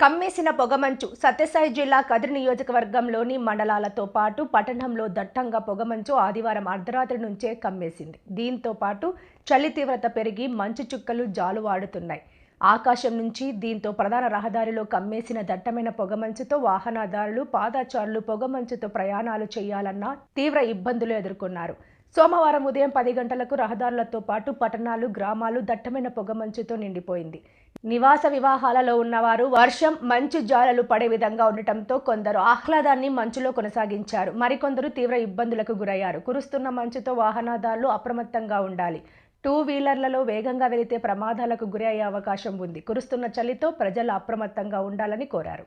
కమ్మేసిన పొగమంచు సత్యసాయి జిల్లా కదిరి నియోజకవర్గంలోని మండలాలతో పాటు పట్టణంలో దట్టంగా పొగమంచు ఆదివారం అర్ధరాత్రి నుంచే కమ్మేసింది. దీంతో పాటు చలి తీవ్రత పెరిగి మంచు చుక్కలు జాలువాడుతున్నాయి. ఆకాశం నుంచి దీంతో ప్రధాన రహదారిలో కమ్మేసిన దట్టమైన పొగమంచుతో వాహనదారులు పాదచారులు పొగమంచుతో ప్రయాణాలు చేయాలన్నా తీవ్ర ఇబ్బందులు ఎదుర్కొన్నారు. సోమవారం ఉదయం పది గంటలకు రహదారులతో పాటు పట్టణాలు గ్రామాలు దట్టమైన పొగమంచుతో నిండిపోయింది. నివాస వివాహాలలో ఉన్నవారు వర్షం మంచు జాలలు పడే విధంగా ఉండటంతో కొందరు ఆహ్లాదాన్ని మంచులో కొనసాగించారు. మరికొందరు తీవ్ర ఇబ్బందులకు గురయ్యారు. కురుస్తున్న మంచుతో వాహనదారులు అప్రమత్తంగా ఉండాలి. టూ వీలర్లలో వేగంగా వెళితే ప్రమాదాలకు గురి అయ్యే అవకాశం ఉంది. కురుస్తున్న చలితో ప్రజలు అప్రమత్తంగా ఉండాలని కోరారు.